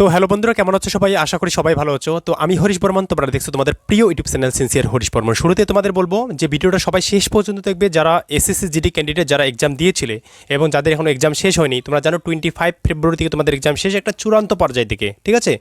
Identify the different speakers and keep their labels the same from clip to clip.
Speaker 1: তো হ্যালো বন্ধুরা, কেমন হচ্ছে সবাই? আশা করি সবাই ভালো আছো। তো আমি হরিশ বর্মন, তোমরা দেখছ তোমাদের প্রিয় YouTube channel sincere Harish Barman. শুরুতে তোমাদের বলব যে ভিডিওটা সবাই শেষ পর্যন্ত দেখবে, যারা এসএসসি জিডি ক্যান্ডিডেট যারা এক্সাম দিয়েছিলে এবং যাদের এখনও এক্সাম শেষ হয়নি, তোমরা জানো টোয়েন্টি ফাইভ ফেব্রুয়ারি থেকে তোমাদের এক্সাম শেষ একটা চূড়ান্ত পর্যায় থেকে ঠিক আছে?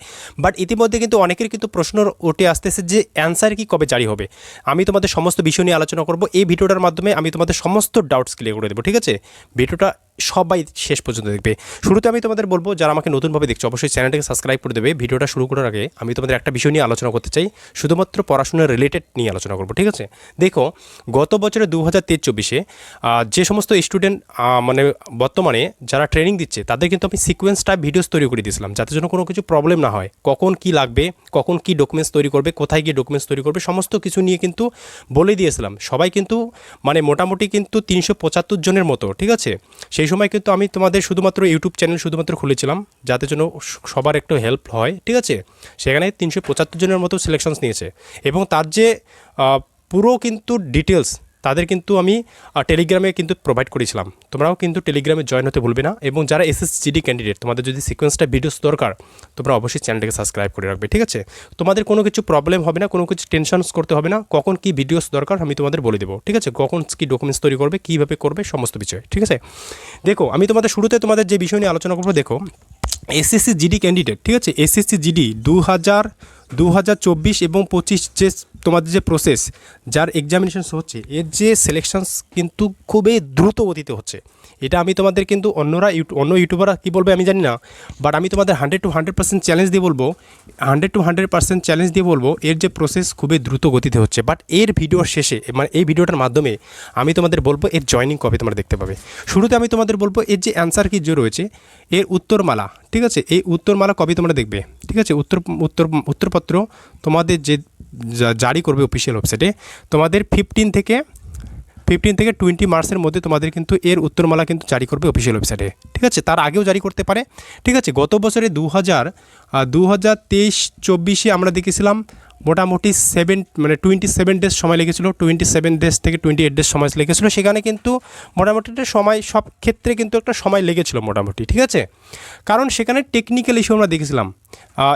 Speaker 1: বাট ইতিমধ্যে কিন্তু অনেকের কিন্তু প্রশ্ন উঠে আসতেছে যে অ্যান্সার কি কবে জারি হবে? আমি তোমাদের সমস্ত বিষয় নিয়ে আলোচনা করব। এই ভিডিওটার মাধ্যমে আমি তোমাদের সমস্ত ডাউটস ক্লিয়ার করে দেবো, ঠিক আছে? ভিডিওটা সবাই শেষ পর্যন্ত দেখবে। শুরুতে আমি তোমাদের বলব, যারা আমাকে নতুনভাবে দেখছ, অবশ্যই চ্যানেলটাকে সাবস্ক্রাইব করে দেবে। ভিডিওটা শুরু করার আগে আমি তোমাদের একটা বিষয় নিয়ে আলোচনা করতে চাই, শুধুমাত্র পড়াশোনার রিলেটেড নিয়ে আলোচনা করব, ঠিক আছে? দেখো, গত বছরে দু হাজার তেইশ চব্বিশে যে সমস্ত স্টুডেন্ট মানে বর্তমানে যারা ট্রেনিং দিচ্ছে, তাদের কিন্তু আমি সিকোয়েন্স টাইপ ভিডিওস তৈরি করে দিয়েছিলাম, যাতে জন্য কোনো কিছু প্রবলেম না হয়। কখন কি লাগবে, কখন কি ডকুমেন্টস তৈরি করবে, কোথায় গিয়ে ডকুমেন্টস তৈরি করবে, সমস্ত কিছু নিয়ে কিন্তু বলে দিয়েছিলাম। সবাই কিন্তু মানে মোটামুটি কিন্তু তিনশো পঁচাত্তর জনের মতো, ঠিক আছে? সেই সময় কিন্তু আমি তোমাদের শুধুমাত্র ইউটিউব চ্যানেল শুধুমাত্র খুলেছিলাম, যাতে জন্য সবার একটু হেল্প হয়, ঠিক আছে? সেখানে তিনশো পঁচাত্তর জনের মতো সিলেকশনস নিয়েছে। এবং তার যে পুরো কিন্তু ডিটেলস তাদের কিন্তু আমি টেলিগ্রামে কিন্তু প্রোভাইড করেছিলাম। তোমরাও কিন্তু টেলিগ্রামে জয়েন হতে ভুলবে না এবং যারা এসএসজিডি ক্যান্ডিডেট তোমাদের যদি সিকোয়েন্সটা ভিডিওস দরকার, তোমরা অবশ্যই চ্যানেলটাকে সাবস্ক্রাইব করে রাখবে, ঠিক আছে? তোমাদের কোনো কিছু প্রবলেম হবে না, কোনো কিছু টেনশনস করতে হবে না, কখন কি ভিডিওস দরকার আমি তোমাদের বলে দেবো, ঠিক আছে? কখন কি ডকুমেন্টস তৈরি করবে, কীভাবে করবে, সমস্ত বিষয়, ঠিক আছে? দেখো, আমি তোমাদের শুরুতে তোমাদের যে বিষয় নিয়ে আলোচনা করব, দেখো এসএসসি জিডি ক্যান্ডিডেট ঠিক আছে? এসএসসি জিডি দু হাজার দু হাজার চব্বিশ এবং পঁচিশ যে তোমাদের যে প্রসেস যার এক্সামিনেশন হচ্ছে, এর যে সিলেকশনস কিন্তু খুবই দ্রুত গতিতে হচ্ছে। এটা আমি তোমাদের কিন্তু অন্যরা অন্য ইউটিউবাররা কী বলবে আমি জানি না বাট আমি তোমাদের hundred to hundred percent challenge দিয়ে বলব hundred to hundred percent challenge দিয়ে বলব, এর যে প্রসেস খুবই দ্রুত গতিতে হচ্ছে। বাট এর ভিডিওর শেষে মানে এই ভিডিওটার মাধ্যমে আমি তোমাদের বলব এর জয়নিং কবে তোমরা দেখতে পাবে। শুরুতে আমি তোমাদের বলব এর যে অ্যান্সার কি যে রয়েছে, এর উত্তরমালা, ঠিক আছে? এই উত্তরমালা কবে তোমরা দেখবে? ঠিক আছে? উত্তর উত্তর উত্তর উত্তরপত্র তোমাদের যে জারি করবে অফিসিয়াল ওয়েবসাইটে তোমাদের ফিফটিন থেকে ফিফটিন থেকে টোয়েন্টি মার্চের মধ্যে তোমাদের কিন্তু এর উত্তরমালা কিন্তু জারি করবে অফিসিয়াল ওয়েবসাইটে ঠিক আছে? তার আগেও জারি করতে পারে। ঠিক আছে? গত বছরে দু হাজার দু হাজার তেইশ চব্বিশে আমরা দেখেছিলাম মোটামুটি সেভেন মানে টোয়েন্টি সেভেন ডেজ সময় লেগেছিলো টোয়েন্টি সেভেন ডেজ থেকে টোয়েন্টি এইট ডেজ সময় লেগেছিলো। সেখানে কিন্তু মোটামুটি একটা সময়, সব ক্ষেত্রে কিন্তু একটা সময় লেগেছিলো মোটামুটি। ঠিক আছে? কারণ সেখানে টেকনিক্যাল ইস্যু আমরা দেখেছিলাম।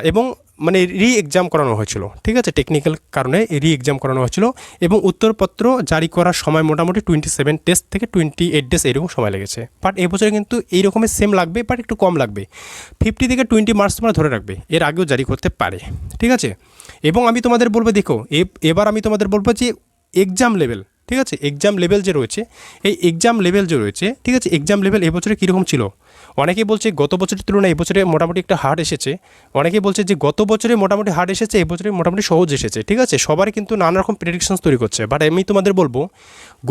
Speaker 1: এবং মানে রি এক্সাম করানো হয়েছিল। ঠিক আছে? টেকনিক্যাল কারণে রি এক্সাম করানো হয়েছিল এবং উত্তরপত্র জারি করার সময় মোটামুটি টোয়েন্টি সেভেন ডেজ থেকে টোয়েন্টি এইট ডেজ এরকম সময় লেগেছে। বাট এবছরে কিন্তু এই রকমের সেম লাগবে বাট একটু কম লাগবে। ফিফটি থেকে টোয়েন্টি মার্কস তোমরা ধরে রাখবে। এর আগেও জারি করতে পারে। ঠিক আছে? এবং আমি তোমাদের বলব, দেখো এবার আমি তোমাদের বলব যে এক্সাম লেভেল ঠিক আছে? এক্সাম লেভেল যে রয়েছে, এই এক্সাম লেভেল যে রয়েছে, ঠিক আছে? এক্সাম লেভেল এবছরে কীরকম ছিল? অনেকেই বলছে গত বছরের তুলনায় এবছরে মোটামুটি একটা হার এসেছে। অনেকেই বলছে যে গত বছরে মোটামুটি হার এসেছে এবছরে মোটামুটি সহজ এসেছে, ঠিক আছে? সবারই কিন্তু নানা রকম প্রেডিকশনস তৈরি করছে। বাট আমি তোমাদের বলব,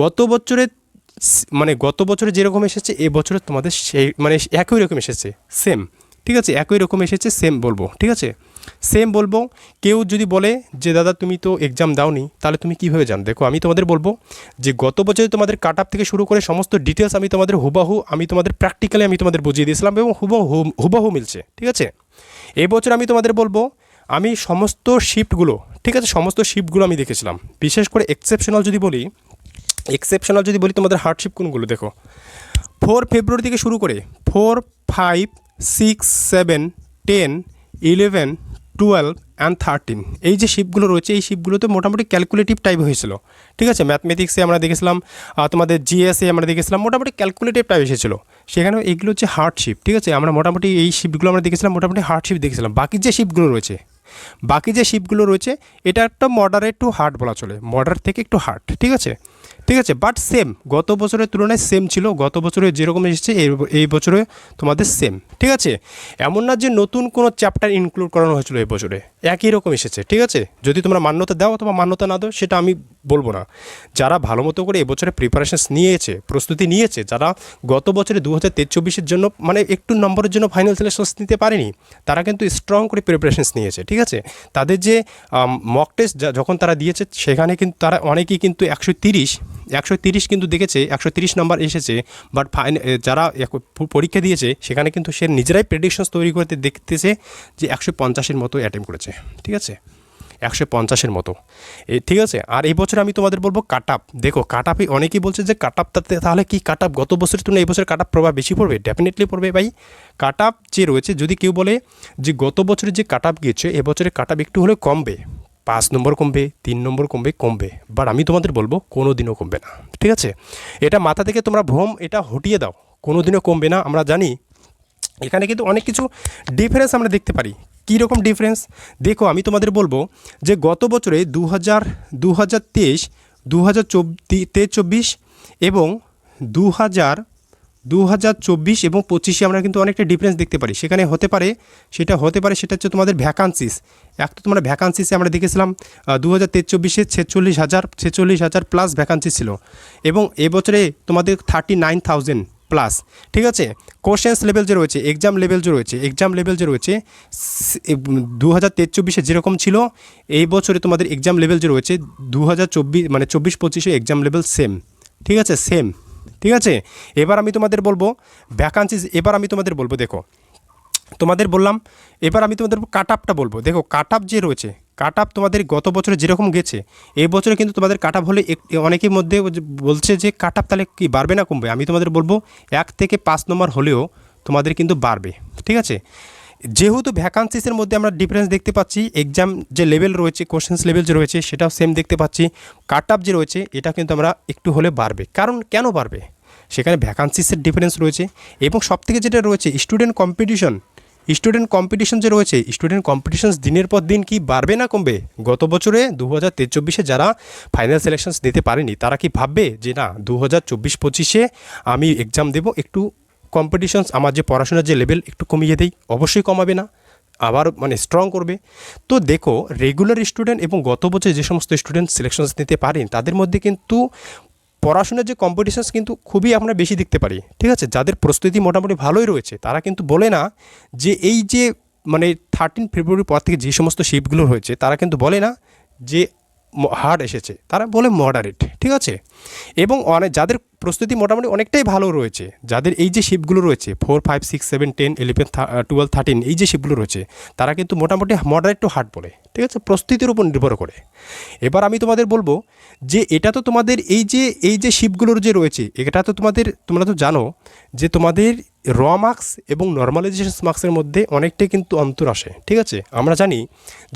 Speaker 1: গত বছরে মানে গত বছরে যেরকম এসেছে এবছরে তোমাদের সেই মানে একই রকম এসেছে সেম ঠিক আছে? একই রকম এসেছে সেম বলব, ঠিক আছে? সেম বলব, কেউ যদি বলে যে, দাদা, তুমি তো এক্সাম দাওনি, তাহলে তুমি কীভাবে জানো দেখো, আমি তোমাদের বলব যে, গত বছরে তোমাদের কাট আপ থেকে শুরু করে সমস্ত ডিটেলস আমি তোমাদের হুবাহু, আমি তোমাদের প্র্যাকটিক্যালি আমি তোমাদের বুঝিয়ে দিয়েছিলাম এবং হুবাহু হুবাহু মিলছে, ঠিক আছে? এই বছর আমি তোমাদের বলব, আমি সমস্ত শিফটগুলো ঠিক আছে, সমস্ত শিফটগুলো আমি দেখেছিলাম। বিশেষ করে এক্সেপশনাল যদি বলি এক্সেপশনাল যদি বলি তোমাদের হার্ডশিপ কোনগুলো দেখো? ফোর ফেব্রুয়ারি থেকে শুরু করে four five six seven ten eleven twelve and thirteen এই যে শিপগুলো রয়েছে, এই শিপগুলোতে মোটামুটি ক্যালকুলেটিভ টাইপ হয়েছিল। ঠিক আছে? ম্যাথমেটিক্সে আমরা দেখেছিলাম তোমাদের জিএসএ আমরা দেখেছিলাম, মোটামুটি ক্যালকুলেটিভ টাইপ এসেছিল। সেখানে এগুলো হচ্ছে হার্ড শিপ ঠিক আছে? আমরা মোটামুটি এই শিপগুলো আমরা দেখেছিলাম, মোটামুটি হার্ড শিপ দেখেছিলাম। বাকি যে শিপগুলো রয়েছে, বাকি যে শিপগুলো রয়েছে, এটা একটা মডারেট টু হার্ড বলা চলে। মডার থেকে একটু হার্ড ঠিক আছে? ঠিক আছে বাট সেম গত বছরের তুলনায় সেম ছিল, গত বছরে যেরকম এসেছে, এই বছরে তোমাদের সেম ঠিক আছে? এমন না যে নতুন কোনো চ্যাপ্টার ইনক্লুড করানো হয়েছিল এই বছরে। একই রকম এসেছে, ঠিক আছে? যদি তোমরা মান্যতা দাও অথবা মান্যতা না দাও, সেটা আমি বলব না। যারা ভালো মতো করে এবছরে প্রিপারেশনস নিয়েছে, প্রস্তুতি নিয়েছে, যারা গত বছরে দু হাজার চব্বিশের জন্য মানে একটু নম্বরের জন্য ফাইনাল সিলেকশনস নিতে পারেনি, তারা কিন্তু স্ট্রং করে প্রিপারেশনস নিয়েছে, ঠিক আছে? তাদের যে মক টেস্ট যখন তারা দিয়েছে, সেখানে কিন্তু তারা অনেকেই কিন্তু একশো তিরিশ একশো তিরিশ কিন্তু দেখেছে, একশো তিরিশ নম্বর এসেছে বাট ফাইন যারা পরীক্ষা দিয়েছে, সেখানে কিন্তু সে নিজেরাই প্রেডিকশনস তৈরি করতে দেখতেছে যে একশো পঞ্চাশের মতো অ্যাটেম্প করেছে। ঠিক আছে? একশো পঞ্চাশের মতো। এ, ঠিক আছে? আর এই বছর আমি তোমাদের বলব কাট আপ। দেখো, কাট আপে অনেকেই বলছে যে কাট আপ তাতে তাহলে কি কাট আপ? গত বছরের তুলনায় এই বছর কাট আপ প্রভাব বেশি পড়বে? ডেফিনেটলি পড়বে ভাই। কাট আপ যে রয়েছে, যদি কেউ বলে যে গত বছরে যে কাট আপ গিয়েছে এবছরে কাট আপ একটু হলেও কমবে। পাঁচ নম্বর কমবে, তিন নম্বর কমবে কমবে। বাট আমি তোমাদের বলব কোনো দিনও কমবে না। ঠিক আছে? এটা মাথা থেকে তোমরা ভ্রম, এটা হটিয়ে দাও। কোনো দিনও কমবে না। আমরা জানি, এখানে কিন্তু অনেক কিছু ডিফারেন্স আমরা দেখতে পারি। কী রকম ডিফারেন্স দেখো, আমি তোমাদের বলব যে গত বছরে দু হাজার দু হাজার তেইশ দু হাজার চব্বিশ এবং দু হাজার দু হাজার চব্বিশ এবং পঁচিশে আমরা কিন্তু অনেকটা ডিফারেন্স দেখতে পারি। সেখানে হতে পারে, সেটা হতে পারে, সেটা হচ্ছে তোমাদের ভ্যাকান্সিস এক তো তোমরা ভ্যাকান্সিসে আমরা দেখেছিলাম দু হাজার চব্বিশে ছেচল্লিশ হাজার ছেচল্লিশ হাজার প্লাস ভ্যাকান্সি ছিল। এবং এবছরে তোমাদের থার্টি নাইন থাউজেন্ড প্লাস, ঠিক আছে? কোশ্চেন্স লেভেল যে রয়েছে এক্সাম লেভেল যে রয়েছে এক্সাম লেভেল যে রয়েছে দু হাজার চব্বিশে যেরকম ছিল, এই বছরে তোমাদের এক্সাম লেভেল যে রয়েছে দু হাজার চব্বিশ মানে চব্বিশ পঁচিশে এক্সাম লেভেল সেম ঠিক আছে? সেম ঠিক আছে? এবার আমি তোমাদের বলব ভ্যাকান্সিস এবার আমি তোমাদের বলব, দেখো। তোমাদের বললাম, এবার আমি তোমাদের কাট আপটা বলব। দেখো কাট আপ যে রয়েছে কাট আপ তোমাদের গত বছরে যেরকম গেছে, এই বছরে কিন্তু তোমাদের কাট আপ হলে অনেকের মধ্যে বলছে যে কাট আপ তাহলে কি বাড়বে না কমবে? আমি তোমাদের বলব, এক থেকে পাঁচ নম্বর হলেও তোমাদের কিন্তু বাড়বে, ঠিক আছে? যেহেতু ভ্যাকান্সিসের মধ্যে আমরা ডিফারেন্স দেখতে পাচ্ছি এক্সাম যে লেভেল রয়েছে কোশ্চেন্স লেভেল যে রয়েছে, সেটাও সেম দেখতে পাচ্ছি। কাট আপ যে রয়েছে, এটা কিন্তু আমরা একটু হলে বাড়বে। কারণ কেন বাড়বে? সেখানে ভ্যাকান্সিসের ডিফারেন্স রয়েছে এবং সবথেকে যেটা রয়েছে স্টুডেন্ট কম্পিটিশন স্টুডেন্ট কম্পিটিশন যে রয়েছে, স্টুডেন্ট কম্পিটিশন দিনের পর দিন কি বাড়বে না কমবে? গত বছরে দু হাজার চব্বিশে যারা ফাইনাল সিলেকশনস দিতে পারেনি, তারা কি ভাববে যে না দু হাজার চব্বিশ পঁচিশে আমি এক্সাম দেবো, একটু কম্পিটিশনস আমার যে পড়াশোনার যে লেভেল একটু কমিয়ে দেই? অবশ্যই কমাবে না, আবার মানে স্ট্রং করবে। তো দেখো রেগুলার স্টুডেন্ট এবং গত বছর যে সমস্ত স্টুডেন্ট সিলেকশনস নিতে পারেন, তাদের মধ্যে কিন্তু পড়াশোনার যে কম্পিটিশনস কিন্তু খুবই আমরা বেশি দেখতে পারি, ঠিক আছে? যাদের প্রস্তুতি মোটামুটি ভালোই রয়েছে, তারা কিন্তু বলে না যে এই যে মানে থার্টিন ফেব্রুয়ারির পর থেকে যে সমস্ত শিপগুলো হয়েছে, তারা কিন্তু বলে না যে হার্ড এসেছে, তারা বলে মডারেট ঠিক আছে? এবং অনেক যাদের প্রস্তুতি মোটামুটি অনেকটাই ভালো রয়েছে। যাদের এই যে শিপগুলো রয়েছে four five six seven ten eleven twelve thirteen এই যে শিপগুলো রয়েছে, তারা কিন্তু মোটামুটি মডারেট টু হার্ড বলে, ঠিক আছে? প্রস্তুতির উপর নির্ভর করে। এবার আমি তোমাদের বলব যে, এটা তো তোমাদের এই যে এই যে শিপগুলোর যে রয়েছে, এটা তো তোমাদের, তোমরা তো জানো যে, তোমাদের র মার্কস এবং নর্মালাইজেশন মার্কসের মধ্যে অনেকটাই কিন্তু অন্তর আসে, ঠিক আছে? আমরা জানি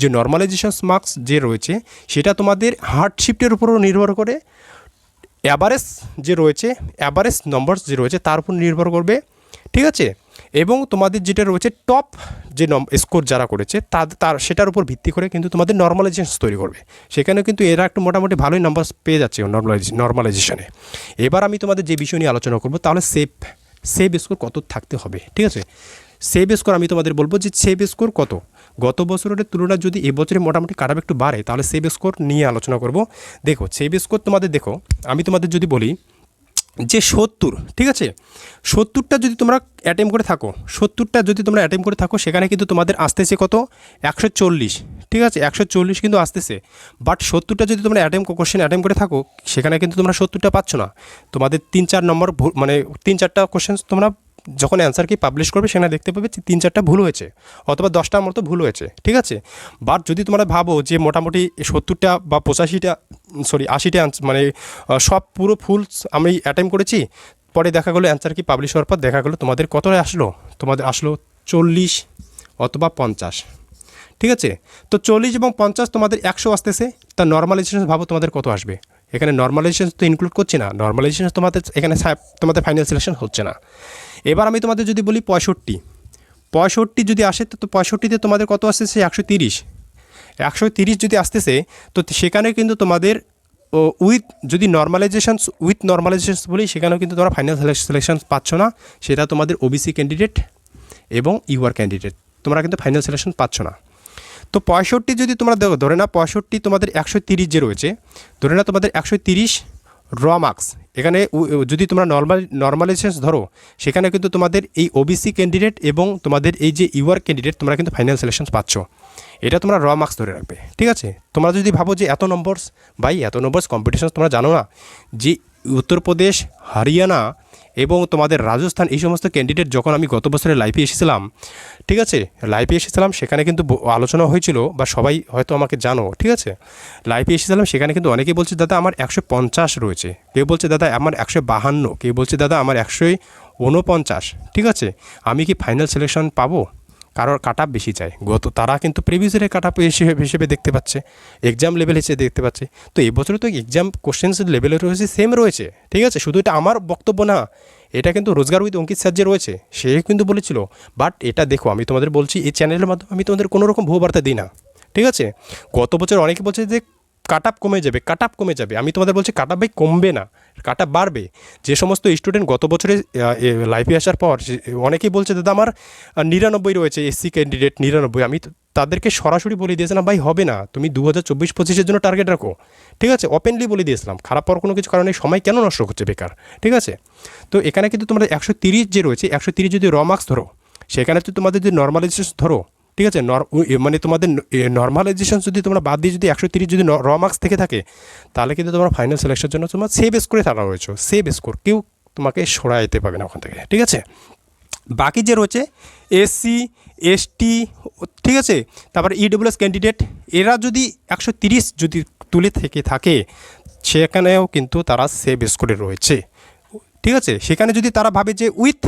Speaker 1: যে নর্মালাইজেশন মার্কস যে রয়েছে, সেটা তোমাদের হার্ড শিফটের উপরও নির্ভর করে অ্যাভারেজ যে রয়েছে অ্যাভারেজ নম্বর যে রয়েছে, তার উপর নির্ভর করবে, ঠিক আছে? এবং তোমাদের যেটা রয়েছে টপ যে স্কোর যারা করেছে তার তার, সেটার উপর ভিত্তি করে কিন্তু তোমাদের নর্মালাইজেশন তৈরি করবে। সেখানে কিন্তু এরা একটু মোটামুটি ভালোই নাম্বার পেয়ে যাচ্ছে নর্মালাইজ নর্মালাইজেশনে এবার আমি তোমাদের যে বিষয় নিয়ে আলোচনা করব, তাহলে সেফ সেভ স্কোর কত থাকতে হবে, ঠিক আছে? সেভ স্কোর আমি তোমাদের বলব যে সেভ স্কোর কত? গত বছরের তুলনায় যদি এবছরে মোটামুটি কাটাবে একটু বাড়ে, তাহলে সেভ স্কোর নিয়ে আলোচনা করব। দেখো সেভ স্কোর তোমাদের দেখো, আমি তোমাদের যদি বলি যে সত্তর, ঠিক আছে? সত্তরটা যদি তোমরা অ্যাটেম্প করে থাকো, সত্তরটা যদি তোমরা অ্যাটেম্প করে থাকো, সেখানে কিন্তু তোমাদের আসতেছে কত? একশো চল্লিশ, ঠিক আছে? একশো চল্লিশ কিন্তু আসতেছে। বাট সত্তরটা যদি তোমরা অ্যাটেম্প কোশ্চেন অ্যাটেম্প করে থাকো, সেখানে কিন্তু তোমরা সত্তরটা পাচ্ছ না। তোমাদের তিন চার নম্বর মানে তিন চারটা কোশ্চেন তোমরা যখন অ্যান্সার কি পাবলিশ করবে, সেখানে দেখতে পাবে যে তিন চারটা ভুল হয়েছে, অথবা দশটার মতো ভুল হয়েছে, ঠিক আছে? বাট যদি তোমরা ভাবো যে মোটামুটি সত্তরটা বা পঁচাশিটা সরি আশিটা মানে সব পুরো ফুল আমি অ্যাটেম্প করেছি, পরে দেখা গেলো অ্যান্সার কি পাবলিশ হওয়ার পর দেখা গেলো তোমাদের কতটা আসলো? তোমাদের আসলো চল্লিশ অথবা পঞ্চাশ, ঠিক আছে? তো চল্লিশ এবং পঞ্চাশ তোমাদের একশো আসতেছে, তা নর্মালাইজেশন ভাবো তোমাদের কত আসবে? এখানে নর্মালাইজেশন তো ইনক্লুড করছি না নর্মালাইজেশন তোমাদের, এখানে তোমাদের ফাইনাল সিলেকশন হচ্ছে না। এবার আমি তোমাদের যদি বলি পঁয়ষট্টি। পঁয়ষট্টি যদি আসে, তো পঁয়ষট্টিতে তোমাদের কত আসতেছে? একশো তিরিশ। একশো তিরিশ যদি আসতেছে, তো সেখানে কিন্তু তোমাদের উইথ যদি নর্মালাইজেশনস উইথ নর্মালাইজেশনস বলি, সেখানেও কিন্তু তোমরা ফাইনাল সিলেকশন পাচ্ছ না। সেটা তোমাদের ওবিসি ক্যান্ডিডেট এবং ইউআর ক্যান্ডিডেট তোমরা কিন্তু ফাইনাল সিলেকশন পাচ্ছ না। তো পঁয়ষট্টি যদি তোমরা ধরে না পঁয়ষট্টি তোমাদের একশো তিরিশ যে রয়েছে, ধরে না তোমাদের একশো তিরিশ র মার্কস। এখানে যদি তোমরা নর্মাল নর্মালাইজেশন ধরো, সেখানে কিন্তু তোমাদের এই ওবিসি ক্যান্ডিডেট এবং তোমাদের এই যে ইউআর ক্যান্ডিডেট তোমরা কিন্তু ফাইনাল সিলেকশন পাচ্ছ। এটা তোমরা র মার্কস ধরে রাখবে, ঠিক আছে? তোমরা যদি ভাবো যে এত নম্বরস বাই এত নম্বরস কম্পিটিশন তোমরা জানো না যে উত্তরপ্রদেশ, হরিয়ানা এবং তোমাদের রাজস্থান এই সমস্ত ক্যান্ডিডেট যখন আমি গত বছরে লাইফে এসেছিলাম, ঠিক আছে? লাইফে এসেছিলাম, সেখানে কিন্তু আলোচনা হয়েছিল বা সবাই হয়তো আমাকে জানো, ঠিক আছে? লাইফে এসেছিলাম, সেখানে কিন্তু অনেকেই বলছে, দাদা, আমার একশো পঞ্চাশ রয়েছে। কেউ বলছে, দাদা, আমার একশো বাহান্ন। কেউ বলছে, দাদা, আমার একশোই উনপঞ্চাশ ঠিক আছে? আমি কি ফাইনাল সিলেকশন পাবো? কারোর কাট আপ বেশি চায়। গত তারা কিন্তু প্রিভিয়াস ইয়ারের কাট আপ হিসেবে দেখতে পাচ্ছে। এক্সাম লেভেল হিসেবে দেখতে পাচ্ছে। তো এবছরে তো এক্সাম কোশ্চেন্স লেভেল রয়েছে সেম রয়েছে। ঠিক আছে? শুধু এটা আমার বক্তব্য না, এটা কিন্তু রোজগার উইথ অঙ্কিত স্যার যে রয়েছে, সে কিন্তু বলেছিল। বাট এটা দেখো, আমি তোমাদের বলছি, এই চ্যানেলের মাধ্যমে আমি তোমাদের কোনো রকম ভুয়ো বার্তা দিই না। ঠিক আছে? গত বছর অনেকে বলছে যে কাট আপ কমে যাবে, কাট আপ কমে যাবে। আমি তোমাদের বলছি কাট আপ ভাই কমবে না, কাট আপ বাড়বে। যে সমস্ত স্টুডেন্ট গত বছরে লাইফে আসার পর অনেকেই বলছে, দাদা, আমার নিরানব্বই রয়েছে এসসি ক্যান্ডিডেট নিরানব্বই। আমি তাদেরকে সরাসরি বলে দিয়েছিলাম, ভাই, হবে না। তুমি দু হাজার চব্বিশ, পঁচিশের জন্য টার্গেট রাখো। ঠিক আছে? ওপেনলি বলে দিয়েছিলাম। খারাপ পর কোনো কিছু কারণে সময় কেন নষ্ট হচ্ছে বেকার? ঠিক আছে? তো এখানে কিন্তু তোমাদের একশো তিরিশ যে রয়েছে, একশো তিরিশ যদি র মার্কস ধরো, সেখানে তো তোমাদের যদি নর্মালাইজেশন ধরো ঠিক আছে মানে তোমাদের নর্মালাইজেশন যদি তোমরা বাদ দিয়ে যদি একশো তিরিশ যদি র মার্কস থেকে থাকে, তাহলে কিন্তু তোমার ফাইনাল সিলেকশনের জন্য তোমার সেভ স্কোরে থাকা রয়েছে। সেভ স্কোর কেউ তোমাকে সরা যেতে পাবে না ওখান থেকে, ঠিক আছে? বাকি যে রয়েছে এসসি এসটি ঠিক আছে? তারপরে ইডব্লিউএস ক্যান্ডিডেট এরা যদি একশো তিরিশ যদি তুলে থেকে থাকে, সেখানেও কিন্তু তারা সেভ স্কোরে রয়েছে। ঠিক আছে? সেখানে যদি তারা ভাবে যে উইথ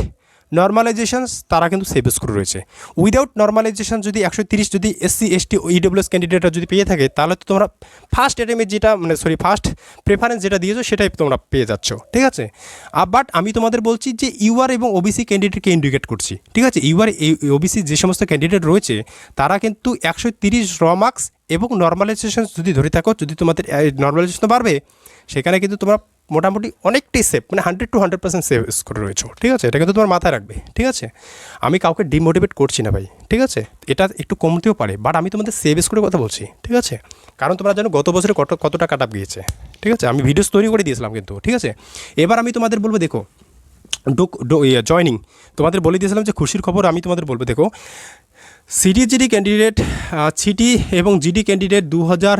Speaker 1: নর্মালাইজেশনস তারা কিন্তু সেভ স্কোর রয়েছে। উইদাউট নর্মালাইজেশন যদি একশো তিরিশ, যদি এসসি এসটি ইডব্লিউএস ক্যান্ডিডেটরা যদি পেয়ে থাকে, তাহলে তো তোমরা ফার্স্ট অ্যাটেমে যেটা মানে সরি ফার্স্ট প্রেফারেন্স যেটা দিয়েছ, সেটাই তোমরা পেয়ে যাচ্ছ। ঠিক আছে? বাট আমি তোমাদের বলছি যে ইউআর এবং ওবিসি ক্যান্ডিডেটকে ইন্ডিকেট করছি। ঠিক আছে? ইউআর ওবিসি যে সমস্ত ক্যান্ডিডেট রয়েছে, তারা কিন্তু একশো তিরিশ র মার্কস এবং নর্মালাইজেশন যদি ধরে থাকো, যদি তোমাদের নর্মালাইজেশন বাড়বে, সেখানে কিন্তু তোমরা মোটামুটি অনেকটাই সেফ মানে hundred to hundred percent save করে রয়েছে ঠিক আছে? এটা কিন্তু তোমার মাথায় রাখবে, ঠিক আছে? আমি কাউকে ডিমোটিভেট করছি না ভাই, ঠিক আছে? এটা একটু কমতেও পারে বাট আমি তোমাদের সেভ স্কোরের কথা বলছি, ঠিক আছে? কারণ তোমরা জানো গত বছরে কত, কতটা কাট আপ গিয়েছে, ঠিক আছে? আমি ভিডিওস তৈরি করে দিয়েছিলাম কিন্তু, ঠিক আছে? এবার আমি তোমাদের বলব, দেখো ডুক জয়নিং তোমাদের বলে দিয়েছিলাম যে খুশির খবর আমি তোমাদের বলব, দেখো, সিটি, জিডি ক্যান্ডিডেট সিটি এবং জিডি ক্যান্ডিডেট দু হাজার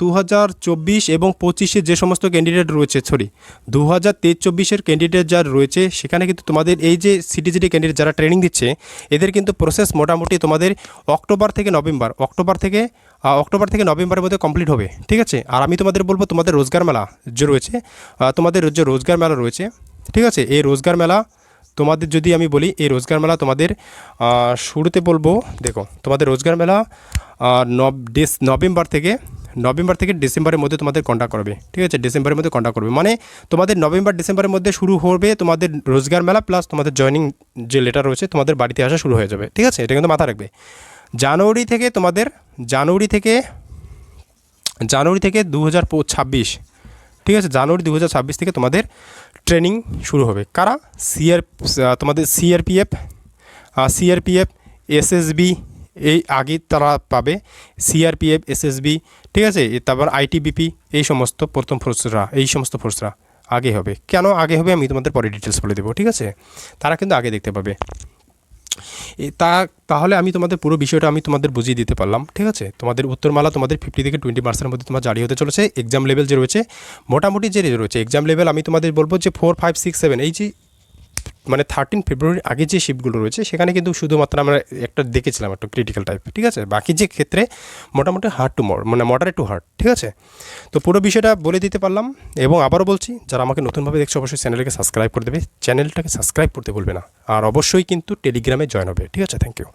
Speaker 1: দু হাজার চব্বিশ এবং পঁচিশে যে সমস্ত ক্যান্ডিডেট রয়েছে সরি দু হাজার তেইশ চব্বিশের ক্যান্ডিডেট যারা রয়েছে, সেখানে কিন্তু তোমাদের এই যে সিটি জিডি ক্যান্ডিডেট যারা ট্রেনিং দিচ্ছে, এদের কিন্তু প্রসেস মোটামুটি তোমাদের অক্টোবর থেকে নভেম্বর, অক্টোবর থেকে অক্টোবর থেকে নভেম্বরের মধ্যে কমপ্লিট হবে, ঠিক আছে? আর আমি তোমাদের বলব তোমাদের রোজগার মেলা যে রয়েছে তোমাদের যে রোজগার মেলা রয়েছে, ঠিক আছে? এই রোজগার মেলা তোমাদের যদি আমি বলি, এই রোজগার মেলা তোমাদের শুরুতে বলব, দেখো, তোমাদের রোজগার মেলা নব ডিস নভেম্বর থেকে নভেম্বর থেকে ডিসেম্বরের মধ্যে তোমাদের কন্ট্যাক্ট করবে, ঠিক আছে? ডিসেম্বরের মধ্যে কন্ট্যাক্ট করবে। মানে তোমাদের নভেম্বর, ডিসেম্বরের মধ্যে শুরু হবে তোমাদের রোজগার মেলা প্লাস তোমাদের জয়নিং যে লেটার রয়েছে তোমাদের বাড়িতে আসা শুরু হয়ে যাবে, ঠিক আছে? এটা কিন্তু মাথা রাখবে। জানুয়ারি থেকে তোমাদের, জানুয়ারি থেকে জানুয়ারি থেকে দু হাজার ছাব্বিশ ঠিক আছে? জানুয়ারি দু হাজার ছাব্বিশ থেকে তোমাদের ট্রেনিং শুরু হবে। কারা? সিআর তোমাদের সিআরপিএফ সিআরপিএফ এসএসবি এই আগে তারা পাবে সিআরপিএফ এসএসবি ঠিক আছে? তারপর আইটিবিপি এই সমস্ত প্রথম ফোর্সরা, এই সমস্ত ফোর্সরা আগে হবে। কেন আগে হবে? আমি তোমাদের পরে ডিটেলস বলে দেবো, ঠিক আছে? তারা কিন্তু আগে দেখতে পাবে। তা, তাহলে আমি তোমাদের পুরো বিষয়টা আমি তোমাদের বুঝিয়ে দিতে পারলাম, ঠিক আছে? তোমাদের উত্তরমালা তোমাদের ফিফটি থেকে টোয়েন্টি মার্কসের মধ্যে তোমার জারি হতে চলেছে এক্সাম লেভেল যে রয়েছে, মোটামুটি যে রয়েছে এক্সাম লেভেল আমি তোমাদের বলব যে ফোর ফাইভ সিক্স সেভেন এই যে মানে থার্টিন ফেব্রুয়ারির আগে যে শিপগুলো রয়েছে, সেখানে কিন্তু শুধুমাত্র আমরা একটা দেখেছিলাম একটা ক্রিটিক্যাল টাইপ ঠিক আছে? বাকি যে ক্ষেত্রে মোটামুটি হার্ড টু মর মানে মডারেট টু হার্ড ঠিক আছে? তো পুরো বিষয়টা বলে দিতে পারলাম এবং আবারও বলছি, যারা আমাকে নতুনভাবে দেখছ, অবশ্যই চ্যানেলকে সাবস্ক্রাইব করে দেবে। চ্যানেলটাকে সাবস্ক্রাইব করতে ভুলবে না। আর অবশ্যই কিন্তু টেলিগ্রামে জয়েন হবে, ঠিক আছে? Thank you